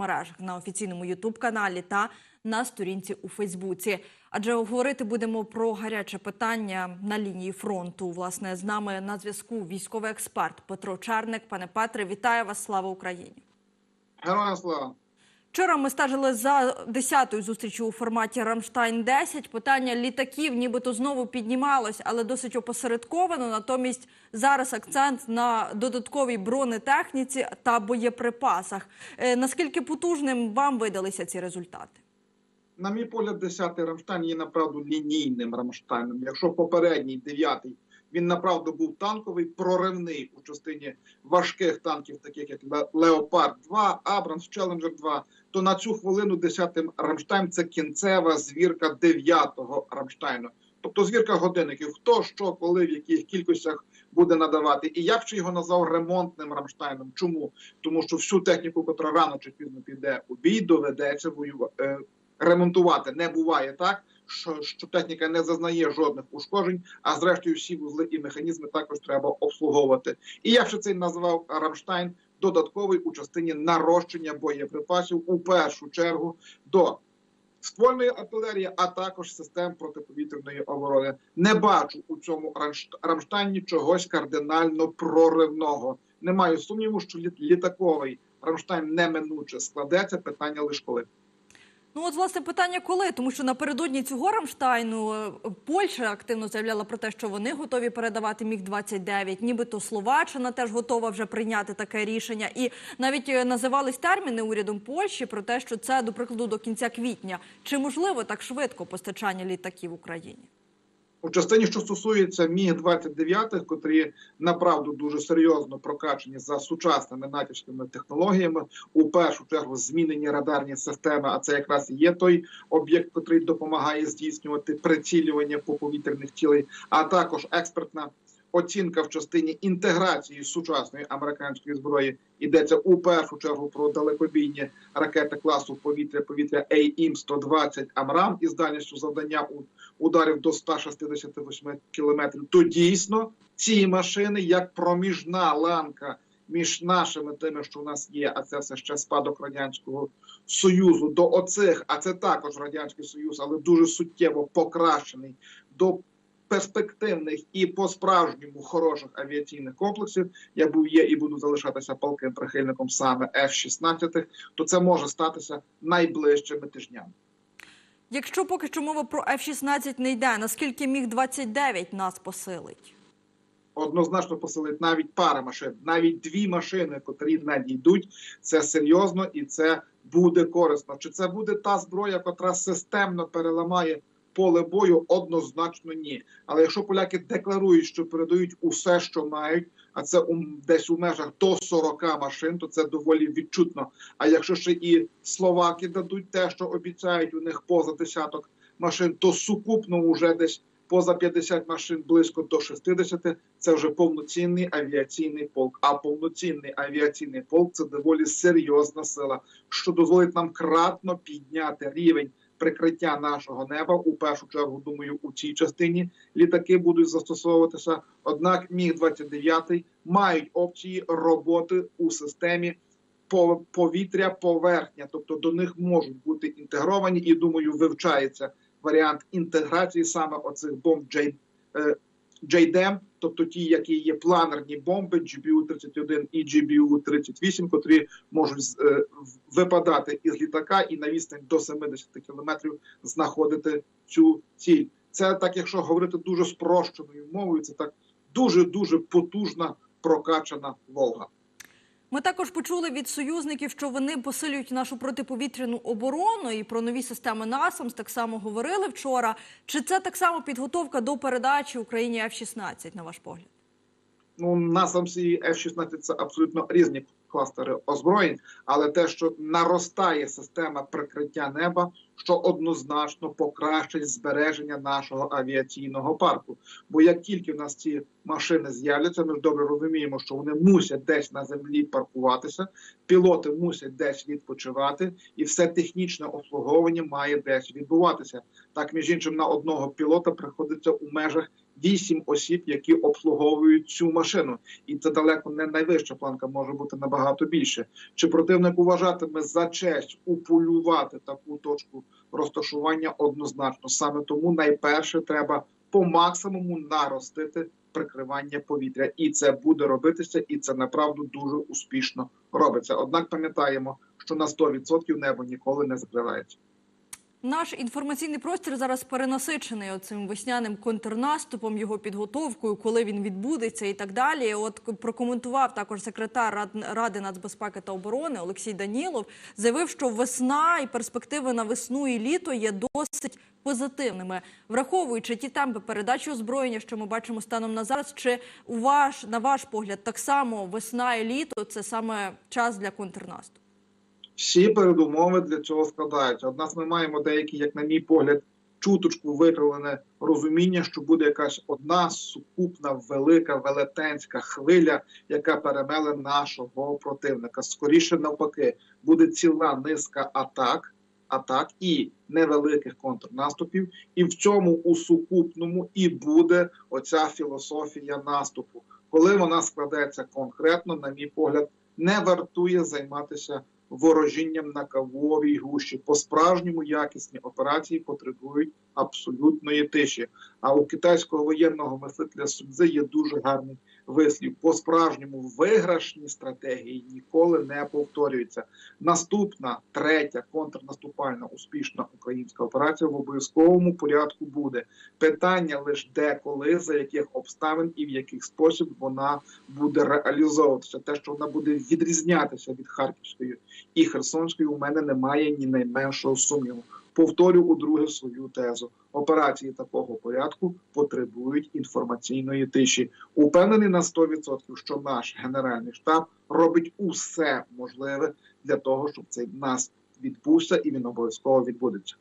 мережах на офіційному Ютуб каналі та на сторінці у Фейсбуці. Адже говорити будемо про гаряче питання на лінії фронту. Власне, з нами на зв'язку військовий експерт Петро Чарник. Пане Петре, вітаю вас! Слава Україні! Героям слава! Вчора ми стежили за 10-ю зустрічю у форматі Рамштайн 10 Питання літаків, нібито знову піднімалось, але досить опосередковано. Натомість зараз акцент на додатковій бронетехніці та боєприпасах. Е, наскільки потужним вам видалися ці результати? На мій погляд, 10-й Рамштайн є направду лінійним Рамштайном. Якщо попередній 9-й він направду був танковий, проривний у частині важких танків, таких як Леопард 2, Абрамс, Челенджер 2, то на цю хвилину 10-й Рамштайн це кінцева звірка 9-го Рамштайну. Тобто звірка годинників, хто що, коли, в яких кількостях буде надавати. І я б ще його назвав ремонтним Рамштайном. Чому? Тому що всю техніку, котра рано чи пізно піде у бій, доведеться воювати. Ремонтувати не буває так, що, що техніка не зазнає жодних ушкоджень, а зрештою всі вузли і механізми також треба обслуговувати. І я ще це назвав Рамштайн додатковий у частині нарощення боєприпасів у першу чергу до ствольної артилерії, а також систем протиповітряної оборони. Не бачу у цьому Рамштайні чогось кардинально проривного. Не маю сумніву, що літаковий Рамштайн неминуче складеться. Питання лише коли. Ну, от, власне, питання коли, тому що напередодні цього Рамштайну е, Польща активно заявляла про те, що вони готові передавати міг 29 Нібито Словаччина теж готова вже прийняти таке рішення, і навіть е, називались терміни урядом Польщі про те, що це до прикладу до кінця квітня. Чи можливо так швидко постачання літаків Україні? У частині, що стосується міг 29 котрі направду дуже серйозно прокачені за сучасними натівськими технологіями, у першу чергу змінені радарні системи. А це якраз і є той об'єкт, який допомагає здійснювати прицілювання по повітряних цілей, а також експертна. Оцінка в частині інтеграції сучасної американської зброї йдеться у першу чергу про далекобійні ракети класу повітря-повітря AIM-120 Амрам із дальністю завдання ударів до 168 кілометрів. То дійсно ці машини як проміжна ланка між нашими тими, що у нас є, а це все ще спадок радянського союзу до оцих, а це також радянський союз, але дуже суттєво покращений до перспективних і по справжньому хороших авіаційних комплексів. Я був є і буду залишатися палким прихильником саме F-16, то це може статися найближчими тижнями. Якщо поки що мова про F-16 не йде, наскільки міг 29 нас посилить? Однозначно посилить навіть пара машин, навіть дві машини, котрі надійдуть. Це серйозно і це буде корисно. Чи це буде та зброя, котра системно переламає поле бою? Однозначно ні. Але якщо поляки декларують, що передають усе, що мають, а це у десь у межах до 40 машин, то це доволі відчутно. А якщо ще і словаки дадуть те, що обіцяють у них поза десяток машин, то сукупно вже десь поза 50 машин близько до 60 – Це вже повноцінний авіаційний полк. А повноцінний авіаційний полк це доволі серйозна сила, що дозволить нам кратно підняти рівень. Прикриття нашого неба. У першу чергу, думаю, у цій частині літаки будуть застосовуватися. Однак, міг 29 мають опції роботи у системі повітря поверхня, тобто до них можуть бути інтегровані, і думаю, вивчається варіант інтеграції саме оцих бомб JDAM, тобто ті, які є планерні бомби GBU-31 і GBU-38, котрі можуть е, випадати із літака і на відстань до 70 кілометрів знаходити цю ціль. Це так, якщо говорити дуже спрощеною мовою, це так дуже дуже потужна прокачана Волга. Ми також почули від союзників, що вони посилюють нашу протиповітряну оборону і про нові системи НАСАМС так само говорили вчора. Чи це так само підготовка до передачі Україні F-16, на ваш погляд? Ну НАСАМС і F-16 – це абсолютно різні кластери озброєнь, але те, що наростає система прикриття неба, що однозначно покращить збереження нашого авіаційного парку. Бо як тільки в нас ці машини з'являться, ми ж добре розуміємо, що вони мусять десь на землі паркуватися, пілоти мусять десь відпочивати, і все технічне обслуговування має десь відбуватися. Так між іншим на одного пілота приходиться у межах вісім осіб, які обслуговують цю машину, і це далеко не найвища планка, може бути набагато більше. Чи противник вважатиме за честь уполювати таку точку розташування однозначно? Саме тому найперше треба по максимуму наростити прикривання повітря, і це буде робитися, і це направду дуже успішно робиться. Однак пам'ятаємо, що на 100% небо ніколи не закривається. Наш інформаційний простір зараз перенасичений цим весняним контрнаступом, його підготовкою, коли він відбудеться і так далі. От прокоментував також секретар Рад- Ради нацбезпеки та оборони Олексій Данілов. Заявив, що весна і перспективи на весну і літо є досить позитивними, враховуючи ті темпи передачі озброєння, що ми бачимо станом на зараз. Чи у ваш на ваш погляд так само весна і літо це саме час для контрнаступу? Всі передумови для цього складаються. Однак ми маємо деякі, як на мій погляд, чуточку викривлене розуміння, що буде якась одна сукупна велика велетенська хвиля, яка перемеле нашого противника. Скоріше навпаки, буде ціла низка атак, атак і невеликих контрнаступів. І в цьому у сукупному і буде оця філософія наступу. Коли вона складеться конкретно, на мій погляд, не вартує займатися ворожінням на кавовій гущі. По справжньому якісні операції потребують абсолютної тиші. А у китайського воєнного мислителя Судзи є дуже гарний вислів. По справжньому виграшні стратегії ніколи не повторюються. Наступна третя контрнаступальна успішна українська операція в обов'язковому порядку буде. Питання лише де, коли, за яких обставин і в який спосіб вона буде реалізовуватися. Те, що вона буде відрізнятися від Харківської і Херсонської, у мене немає ні найменшого сумніву. Повторю удруге свою тезу. Операції такого порядку потребують інформаційної тиші. Упевнений на 100%, що наш генеральний штаб робить усе можливе для того, щоб цей нас відбувся, і він обов'язково відбудеться.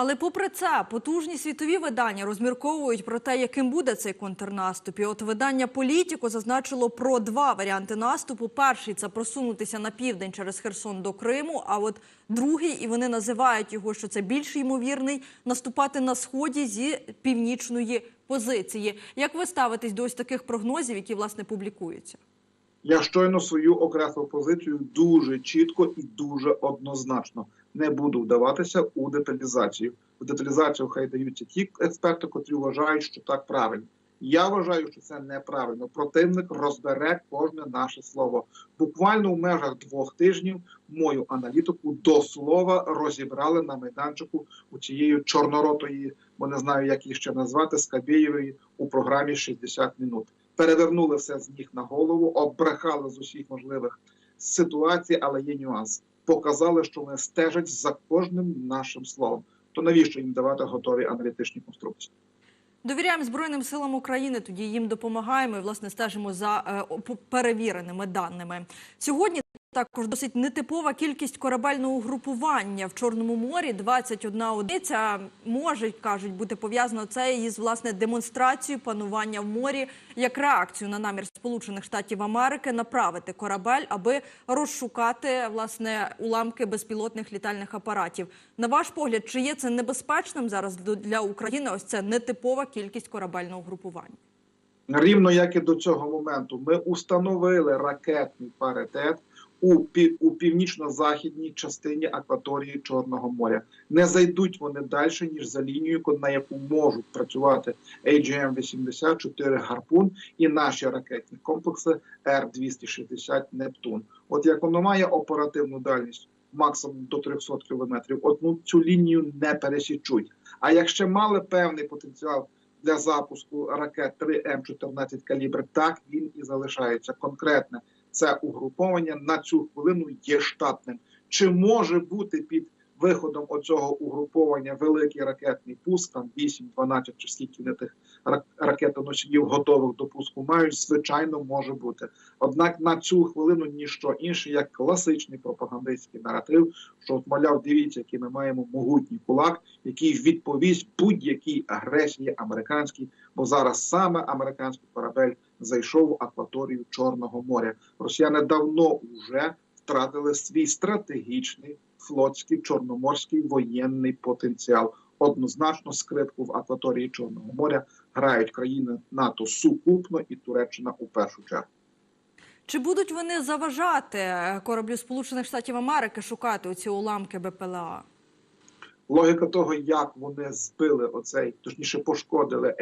Але попри це, потужні світові видання розмірковують про те, яким буде цей контрнаступ. І от видання Політіко зазначило про два варіанти наступу. Перший це просунутися на південь через Херсон до Криму. А от другий, і вони називають його, що це більш ймовірний, наступати на сході зі північної позиції. Як ви ставитесь до ось таких прогнозів, які власне публікуються? Я щойно свою окреслив позицію дуже чітко і дуже однозначно. Не буду вдаватися у деталізацію. В деталізацію хай даються ті експерти, котрі вважають, що так правильно. Я вважаю, що це неправильно. Противник розбере кожне наше слово. Буквально в межах двох тижнів мою аналітику до слова розібрали на майданчику у цієї чорноротої, бо не знаю, як її ще назвати, Скабєєвої у програмі «60 минут. Перевернули все з ніг на голову, обрехали з усіх можливих ситуацій, але є нюанс. Показали, що вони стежать за кожним нашим словом. То навіщо їм давати готові аналітичні конструкції? Довіряємо Збройним силам України, тоді їм допомагаємо і власне стежимо за е, перевіреними даними. Сьогодні також досить нетипова кількість корабельного угрупування в Чорному морі. 21 одиниця може кажуть бути пов'язано це із власне демонстрацією панування в морі як реакцію на намір Сполучених Штатів Америки направити корабель, аби розшукати власне уламки безпілотних літальних апаратів. На ваш погляд, чи є це небезпечним зараз для України? Ось це нетипова кількість корабельного угрупування. Рівно як і до цього моменту, ми установили ракетний паритет у, у північно-західній частині акваторії Чорного моря. Не зайдуть вони далі, ніж за лінією, ко- на яку можуть працювати AGM-84 «Гарпун» і наші ракетні комплекси Р-260 «Нептун». От як воно має оперативну дальність максимум до 300 кілометрів, одну цю лінію не пересічуть. А якщо мали певний потенціал для запуску ракет 3 М14 калібр, так він і залишається. Конкретне це угруповання на цю хвилину є штатним. Чи може бути під виходом оцього угруповання великий ракетний пуск, там 8, 12 чи скільки не тих рак- ракетоносіїв готових до пуску мають, звичайно, може бути. Однак на цю хвилину ніщо інше, як класичний пропагандистський наратив, що от, мовляв, дивіться, який ми маємо могутній кулак, який відповість будь-якій агресії американській, бо зараз саме американський корабель зайшов в акваторію Чорного моря. Росіяни давно вже втратили свій стратегічний флотський чорноморський воєнний потенціал. Однозначно, скритку в акваторії Чорного моря грають країни НАТО сукупно і Туреччина у першу чергу. Чи будуть вони заважати е, кораблю Сполучених Штатів Америки шукати оці уламки БПЛА? Логіка того, як вони збили оцей, точніше пошкодили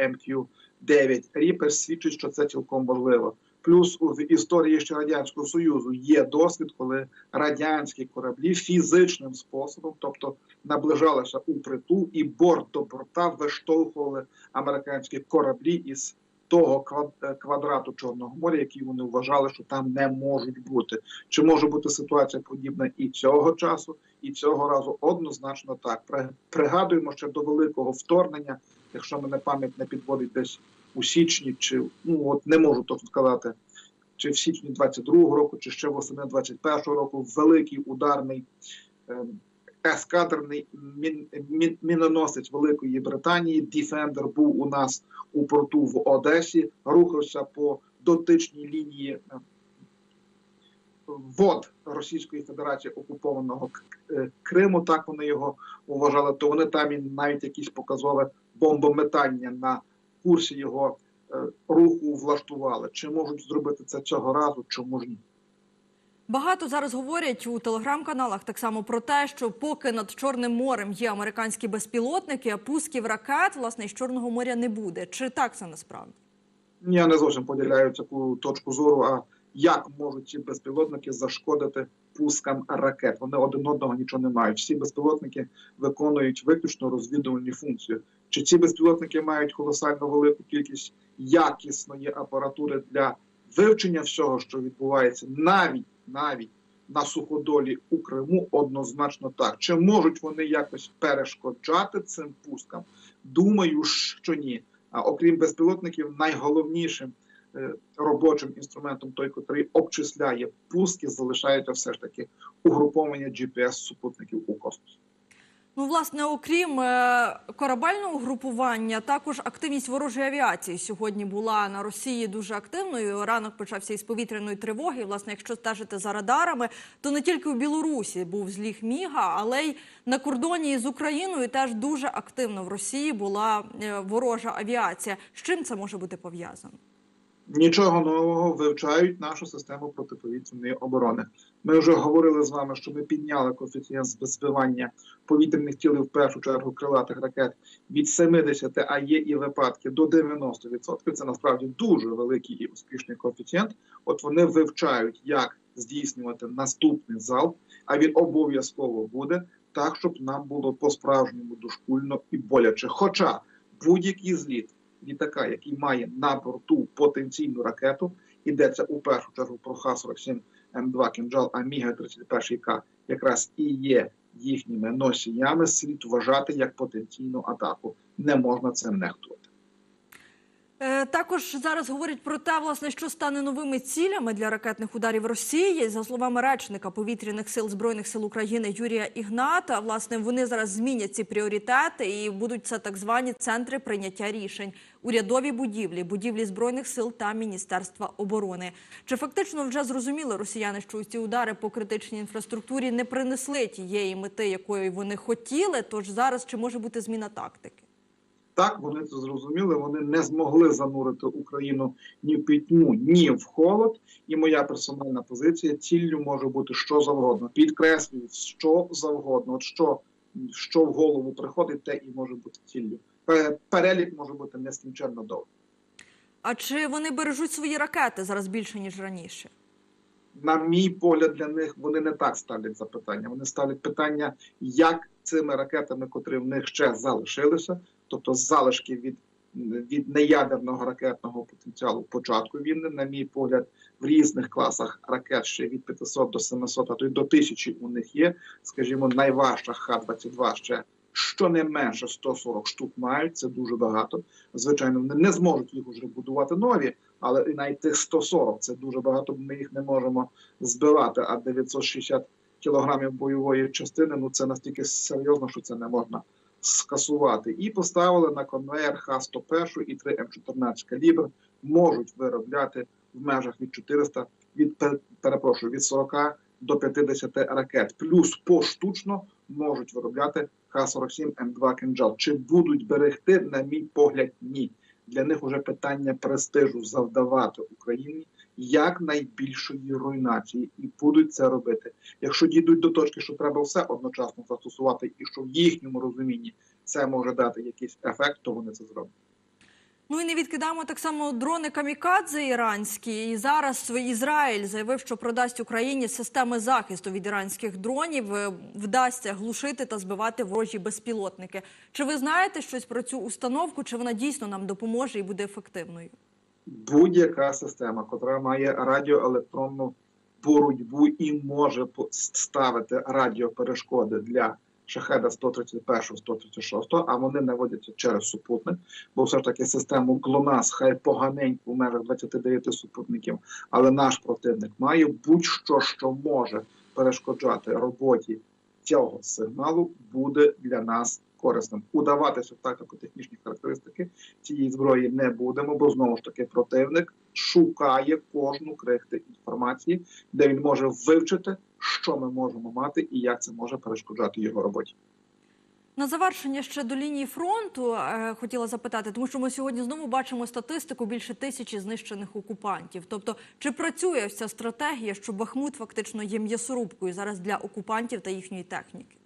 МК-9 Reaper, свідчить, що це цілком можливо. Плюс в історії ще радянського союзу є досвід, коли радянські кораблі фізичним способом, тобто наближалися у притул, і борт до борта виштовхували американські кораблі із того е, квадрату Чорного моря, який вони вважали, що там не можуть бути. Чи може бути ситуація подібна і цього часу, і цього разу однозначно так. Пригадуємо ще до великого вторгнення, якщо мене пам'ять не підводить десь у січні, чи ну от не можу точно сказати, чи в січні 22-го року, чи ще восени 21-го року, великий ударний ем, ескадрний мін, мін, міноносець Великої Британії Діфендер був у нас у порту в Одесі, рухався по дотичній лінії е, вод Російської Федерації окупованого е, Криму, так вони його вважали, то вони там і навіть якісь показове бомбометання на курсі його е, руху влаштували. Чи можуть зробити це цього разу, чому ж ні? Багато зараз говорять у телеграм-каналах так само про те, що поки над Чорним морем є американські безпілотники, а пусків ракет власне із Чорного моря не буде. Чи так це насправді? Я не зовсім поділяю таку точку зору. А як можуть ці безпілотники зашкодити пускам ракет? Вони один одного нічого не мають. Всі безпілотники виконують виключно розвідувальні функції. Чи ці безпілотники мають колосально велику кількість якісної апаратури для вивчення всього, що відбувається, навіть навіть на суходолі у Криму, однозначно так. Чи можуть вони якось перешкоджати цим пускам? Думаю, що ні. А окрім безпілотників, найголовнішим робочим інструментом, той, котрий обчисляє пуски, залишається все ж таки угруповання GPS-супутників у космосі. Ну, власне, окрім е, корабельного групування, також активність ворожої авіації сьогодні була на Росії дуже активною. Ранок почався із повітряної тривоги. Власне, якщо стежити за радарами, то не тільки у Білорусі був зліг Міга, але й на кордоні з Україною теж дуже активно в Росії була е, ворожа авіація. З чим це може бути пов'язано? Нічого нового вивчають нашу систему протиповітряної оборони. Ми вже говорили з вами, що ми підняли коефіцієнт збивання повітряних тіл в першу чергу крилатих ракет від 70, а є і випадки до 90%. Це насправді дуже великий і успішний коефіцієнт. От вони вивчають, як здійснювати наступний залп, а він обов'язково буде так, щоб нам було по-справжньому дошкульно і боляче. Хоча будь-який зліт літака, який має на борту потенційну ракету, йдеться у першу чергу про Х-47 М2 «Кінжал», а Міга-31К якраз і є їхніми носіями, слід вважати як потенційну атаку. Не можна цим нехтувати. Е, Також зараз говорять про те, власне, що стане новими цілями для ракетних ударів Росії. За словами речника повітряних сил збройних сил України Юрія Ігната, власне, вони зараз змінять ці пріоритети і будуть це так звані центри прийняття рішень, урядові будівлі, будівлі збройних сил та міністерства оборони. Чи фактично вже зрозуміли росіяни, що ці удари по критичній інфраструктурі не принесли тієї мети, якої вони хотіли? Тож зараз чи може бути зміна тактики? Так, вони це зрозуміли. Вони не змогли занурити Україну ні в пітьму, ні в холод. І моя персональна позиція ціллю може бути що завгодно. Підкреслюю, що завгодно. От що, що в голову приходить, те і може бути ціллю. Перелік може бути нескінченно довгий. А чи вони бережуть свої ракети зараз більше ніж раніше? на мій погляд, для них вони не так ставлять запитання. Вони ставлять питання, як цими ракетами, котрі в них ще залишилися, тобто залишки від, від неядерного ракетного потенціалу початку війни, на мій погляд, в різних класах ракет ще від 500 до 700, а то й до 1000 у них є. Скажімо, найважча Х-22 ще щонайменше 140 штук мають. Це дуже багато. Звичайно, вони не зможуть їх уже будувати нові, але і навіть тих 140 це дуже багато. Ми їх не можемо збивати. А 960 кілограмів бойової частини ну це настільки серйозно, що це не можна скасувати. І поставили на конвейер Х-101 і 3 М14 калібр можуть виробляти в межах від 400, від пе- перепрошую, від 40 до 50 ракет. Плюс поштучно можуть виробляти Х-47 М2 «Кинджал». Чи будуть берегти, на мій погляд, ні. Для них уже питання престижу завдавати Україні якнайбільшої руйнації, і будуть це робити. Якщо дійдуть до точки, що треба все одночасно застосувати, і що в їхньому розумінні це може дати якийсь ефект, то вони це зроблять. Ну і не відкидаємо так само дрони камікадзе іранські. І зараз Ізраїль заявив, що продасть Україні системи захисту від іранських дронів. Е, Вдасться глушити та збивати ворожі безпілотники. Чи ви знаєте щось про цю установку? Чи вона дійсно нам допоможе і буде ефективною? Будь-яка система, яка має радіоелектронну боротьбу і може ставити радіоперешкоди для шахеда 131 136 а вони наводяться через супутник, бо все ж таки систему ГЛОНАСС хай поганенько в межах 29 супутників, але наш противник має будь-що, що може перешкоджати роботі цього сигналу, буде для нас корисним. Удаватися в тактико-технічні характеристики цієї зброї не будемо, бо знову ж таки противник шукає кожну крихту інформації, де він може вивчити, що ми можемо мати і як це може перешкоджати його роботі. На завершення ще до лінії фронту е, хотіла запитати, тому що ми сьогодні знову бачимо статистику більше тисячі знищених окупантів. Тобто, чи працює вся стратегія, що Бахмут фактично є м'ясорубкою зараз для окупантів та їхньої техніки?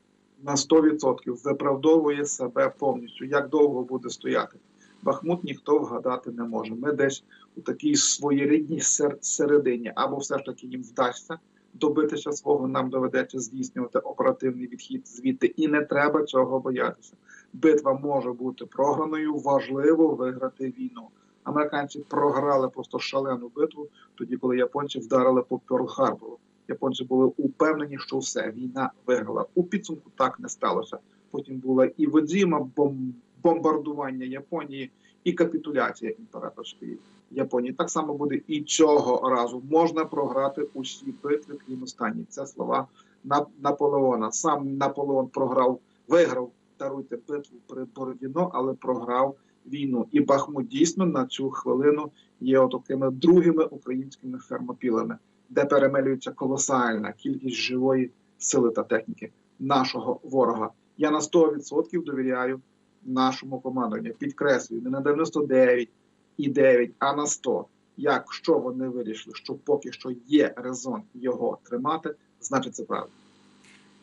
На 100% виправдовує себе повністю. Як довго буде стояти? Бахмут ніхто вгадати не може. Ми десь у такій своєрідній сер- середині, або все ж таки їм вдасться добитися свого, нам доведеться здійснювати оперативний відхід звідти, і не треба цього боятися. Битва може бути програною, важливо виграти війну. Американці програли просто шалену битву, тоді коли японці вдарили по Перл-Харбору. Японці були упевнені, що все війна виграла. У підсумку так не сталося. Потім була і Водзіма, бом- бомбардування Японії, і капітуляція імператорської Японії. Так само буде і цього разу. Можна програти усі битви, крім останніх. Це слова На- Наполеона. Сам Наполеон програв, виграв даруйте битву при Бородіно, але програв війну. І Бахмут дійсно на цю хвилину є отакими другими українськими фермопілами, де перемелюється колосальна кількість живої сили та техніки нашого ворога. Я на 100% довіряю нашому командуванню. Підкреслюю, не на 99 і 9, а на 100. Якщо вони вирішили, що поки що є резон його тримати, значить це правда.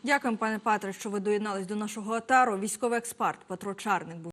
Дякуємо, пане Петре, що ви доєднались до нашого атару. Військовий експерт Петро Чарник був.